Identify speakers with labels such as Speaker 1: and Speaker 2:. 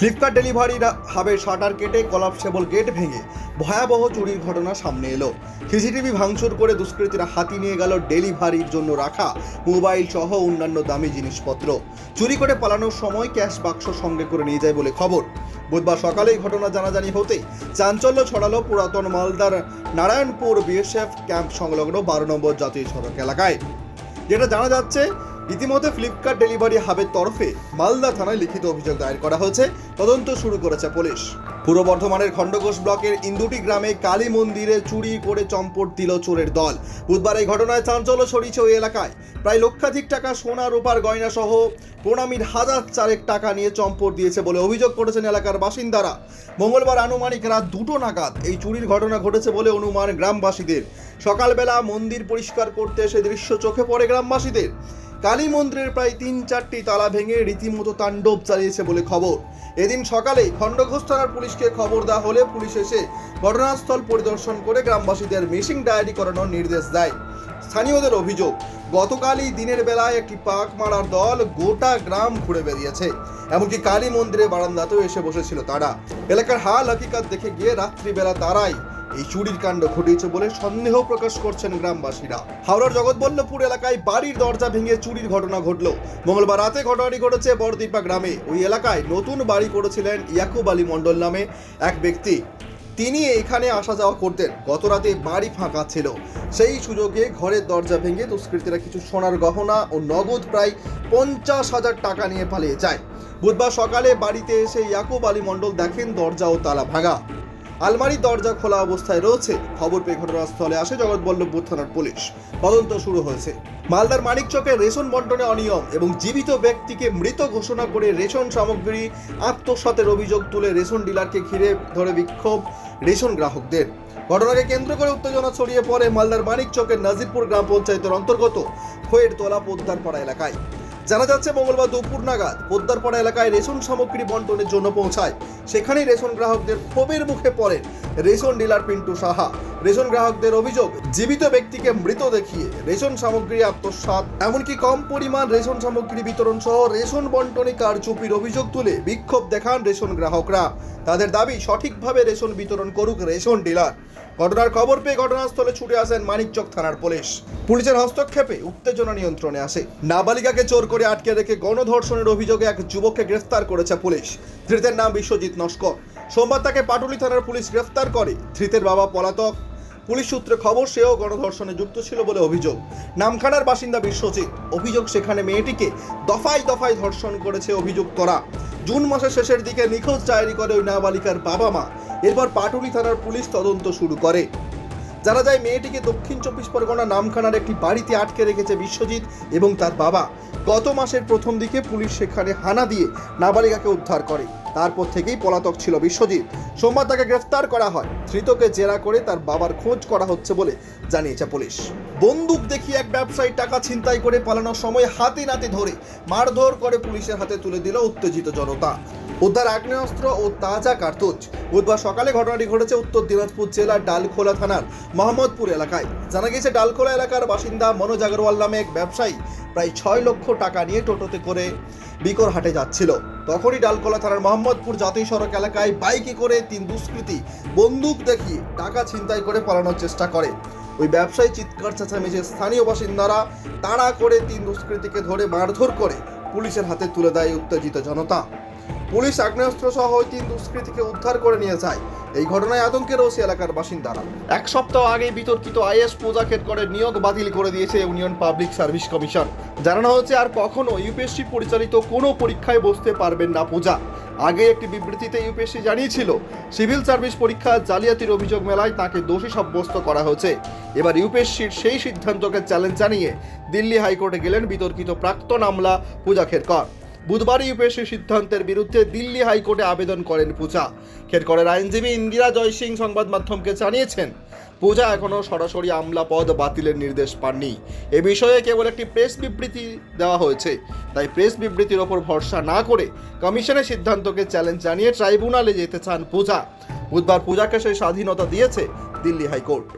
Speaker 1: Flipkart ডেলিভারির হাবের shutter কেটে কলাপসেবল গেট ভেঙে ভয়াবহ চুরির ঘটনা সামনে এলো। সিসিটিভি ভাঙচুর করে দুষ্কৃতীরা হাতি নিয়ে গেল ডেলিভারির জন্য রাখা মোবাইল সহ অন্যান্য দামি জিনিসপত্র। চুরি করে পালানোর সময় ক্যাশ বাক্স সঙ্গে করে নিয়ে যায় বলে খবর। বুধবার সকালে এই ঘটনা জানাজানি হতেই চাঞ্চল্য ছড়ালো পুরাতন মালদার নারায়ণপুর বিএসএফ ক্যাম্প সংলগ্ন বারো নম্বর জাতীয় সড়ক এলাকায়। যেটা জানা যাচ্ছে ইতিমধ্যে ফ্লিপকার্ট ডেলিভারি হাবের তরফে মালদা থানায় লিখিত অভিযোগ দায়ের করা হয়েছে। তদন্ত শুরু করেছে পুলিশ। পূর্ব বর্ধমানের খণ্ডঘোষ ব্লকের ইন্দুটি গ্রামে কালী মন্দিরে চুরি করে চম্পট দিল চোরের দল। বুধবার এই ঘটনায় চাঞ্চল্য ছড়িয়েছে ওই এলাকায়। প্রায় লক্ষাধিক টাকা সোনা, রূপার গয়না সহ প্রণামীর হাজার চারেক টাকা নিয়ে চম্পট দিয়েছে বলে অভিযোগ করেছেন এলাকার বাসিন্দারা। মঙ্গলবার আনুমানিক রাত দুটো নাগাদ এই চুরির ঘটনা ঘটেছে বলে অনুমান গ্রামবাসীদের। সকালবেলা মন্দির পরিষ্কার করতে এসে দৃশ্য চোখে পড়ে গ্রামবাসীদের। কালী মন্দিরের প্রায় তিন চারটি তালা ভেঙে রীতিমতো তাণ্ডব চালিয়েছে বলে খবর। এদিন সকালেই খণ্ডঘোষ থানার পুলিশকে খবর দেওয়া হলে পুলিশ এসে ঘটনাস্থল পরিদর্শন করে গ্রামবাসীদের মিসিং ডায়েরি করানোর নির্দেশ দেয়। স্থানীয়দের অভিযোগ, গতকালই দিনের বেলায় একটি পাক মারার দল গোটা গ্রাম ঘুরে বেরিয়েছে এমনকি কালী মন্দিরে বারান্দাতেও এসে বসেছিল তারা। এলাকার হাল হাকিকাত দেখে গিয়ে রাত্রিবেলা তারাই এই চুরির কাণ্ড ঘটিয়েছে বলে সন্দেহ প্রকাশ করছেন গ্রামবাসীরা। হাওড়ার জগৎবল্লভপুর এলাকায় বাড়ির দরজা ভেঙে চুরির ঘটনা ঘটল। মঙ্গলবার রাতে ঘটনাটি ঘটেছে বড়দীপা গ্রামে। ওই এলাকায় নতুন বাড়ি করেছিলেন ইয়াকুব আলী মণ্ডল নামে এক ব্যক্তি। তিনি এখানে আসা যাওয়া করতেন। গত রাতে বাড়ি ফাঁকা ছিল। সেই সুযোগে ঘরের দরজা ভেঙে দুষ্কৃতীরা কিছু সোনার গহনা ও নগদ প্রায় পঞ্চাশ হাজার টাকা নিয়ে পালিয়ে যায়। বুধবার সকালে বাড়িতে এসে ইয়াকুব আলী মণ্ডল দেখেন দরজা ও তালা ভাঙা। আলমারির দরজা খোলা অবস্থায় রয়েছে। খবর পেয়ে ঘটনাস্থলে আসে জগৎবল্লভপুর থানার পুলিশ। তদন্ত শুরু হয়েছে। মালদার মানিকচকে রেশন বন্টনে অনিয়ম এবং জীবিত ব্যক্তিকে মৃত ঘোষণা করে রেশন সামগ্রী আত্মসাতের অভিযোগ তুলে রেশন ডিলারকে ঘিরে ধরে বিক্ষোভ রেশন গ্রাহকদের। ঘটনাকে কেন্দ্র করে উত্তেজনা ছড়িয়ে পড়ে মালদার মানিকচকের নাজিরপুর গ্রাম পঞ্চায়েতের অন্তর্গত খোয়ের তোলা পোদ্দারপাড়া এলাকায়। জানা যাচ্ছে মঙ্গলবার দুপুর নাগাদ পোদ্দারপাড়া এলাকায় রেশন সামগ্রী বন্টনের জন্য পৌঁছায়। সেখানেই রেশন গ্রাহকদের ক্ষোভের মুখে পড়েন ration dealer Pintu Saha. Ration গ্রাহকদের অভিযোগ, জীবিত ব্যক্তিকে মৃত দেখিয়ে রেশন সামগ্রী আত্মসাৎ। এমনকি কম পরিমাণ রেশন সামগ্রী বিতরণ সহ রেশন বন্টনে কারচুপির অভিযোগ তুলে বিক্ষোভ দেখান রেশন গ্রাহকরা। তাদের দাবি, সঠিকভাবে রেশন বিতরণ করুক রেশন ডিলার। ঘটনার খবর পেয়ে ঘটনাস্থলে ছুটে আসেন মানিকচক থানার পুলিশ। পুলিশের হস্তক্ষেপে উত্তেজনা নিয়ন্ত্রণে আসে। নাবালিকাকে চোর করে আটকে রেখে গণধর্ষণের অভিযোগে এক যুবককে গ্রেফতার করেছে পুলিশ। ধৃতের নাম বিশ্বজিৎ নস্কর। সোমবার তাকে পাটুলি থানার পুলিশ গ্রেফতার করে। ধৃতের বাবা পলাতক। পুলিশ সূত্রে খবর, সেও গণধর্ষণে যুক্ত ছিল বলে অভিযোগ। নামখানার বাসিন্দা বিশ্বজিৎ। অভিযোগ, সেখানে মেয়েটিকে দফায় দফায় ধর্ষণ করেছে অভিযুক্তরা। জুন মাসের শেষের দিকে নিখোঁজ ডায়েরি করে ওই নাবালিকার বাবা মা। এরপর পাটুলি থানার পুলিশ তদন্ত শুরু করে। জানা যায়, মেয়েটিকে দক্ষিণ চব্বিশ পরগনা নামখানার একটি বাড়িতে আটকে রেখেছে বিশ্বজিৎ এবং তার বাবা। গত মাসের প্রথম দিকে পুলিশ সেখানে হানা দিয়ে নাবালিকাকে উদ্ধার করে। তারপর থেকেই পলাতক ছিল বিশ্বজিৎ। সোমবার তাকে গ্রেফতার করা হয়। ধৃতকে জেরা করে তার বাবার খোঁজ করা হচ্ছে বলে জানিয়েছে পুলিশ। বন্দুক দেখিয়ে এক ব্যবসায়ী টাকা ছিনতাই করে পালানোর সময় হাতে নাতে ধরে মারধর করে পুলিশের হাতে তুলে দিল উত্তেজিত জনতা। উদ্ধার আগ্নেয়াস্ত্র ও তাজা কার্তুজ। বুধবার সকালে ঘটনাটি ঘটেছে উত্তর দিনাজপুর জেলার ডালখোলা থানার মোহাম্মদপুর এলাকায়। জানা গেছে ডালখোলা এলাকার বাসিন্দা মনোজ আগরওয়াল নামে এক ব্যবসায়ী প্রায় ছয় লক্ষ টাকা নিয়ে টোটোতে করে বিকরহাটে যাচ্ছিল। তখনই ডালকলা থানার মোহাম্মদপুর জাতীয় সড়ক এলাকায় বাইকে করে তিন দুষ্কৃতি বন্দুক দেখিয়ে টাকা ছিনতাই করে পালানোর চেষ্টা করে। ওই ব্যবসায়ী চিৎকার চেঁচামেচে স্থানীয় বাসিন্দারা তাড়া করে তিন দুষ্কৃতিকে ধরে মারধর করে পুলিশের হাতে তুলে দেয় উত্তেজিত জনতা। পুলিশ আগ্নেয়াস্ত্র সহ ওই তিন দুষ্কৃতীকে উদ্ধার করে নিয়ে যায়। এই ঘটনায় আতঙ্কে রয়েছে এলাকার বাসিন্দারা। এক সপ্তাহ আগে বিতর্কিত আইএস পূজা করে নিয়োগ বাতিল করে দিয়েছে ইউনিয়ন পাবলিক সার্ভিস কমিশন। জানানো হচ্ছে আর কখনো ইউপিএসসি পরিচালিত কোনো পরীক্ষায় বসতে পারবেন না পূজা। আগে একটি বিবৃতিতে ইউপিএসসি জানিয়েছিল, সিভিল সার্ভিস পরীক্ষা জালিয়াতির অভিযোগ মেলায় তাকে দোষী সাব্যস্ত করা হয়েছে। এবার ইউপিএসসির সেই সিদ্ধান্তকে চ্যালেঞ্জ জানিয়ে দিল্লি হাইকোর্টে গেলেন বিতর্কিত প্রাক্তন আমলা পূজা খেরকর বুধবার ইউপিএসসি সিদ্ধান্তের বিরুদ্ধে দিল্লি হাইকোর্টে আবেদন করেন পূজা। খেরকরের আইনজীবী ইন্দিরা জয়সিং সংবাদ মাধ্যমকে জানিয়েছেন, পূজা এখনও সরাসরি আমলা পদ বাতিলের নির্দেশ পাননি। এ বিষয়ে কেবল একটি প্রেস বিবৃতি দেওয়া হয়েছে। তাই প্রেস বিবৃতির ওপর ভরসা না করে কমিশনের সিদ্ধান্তকে চ্যালেঞ্জ জানিয়ে ট্রাইব্যুনালে যেতে চান পূজা। বুধবার পূজাকে সেই স্বাধীনতা দিয়েছে দিল্লি হাইকোর্ট।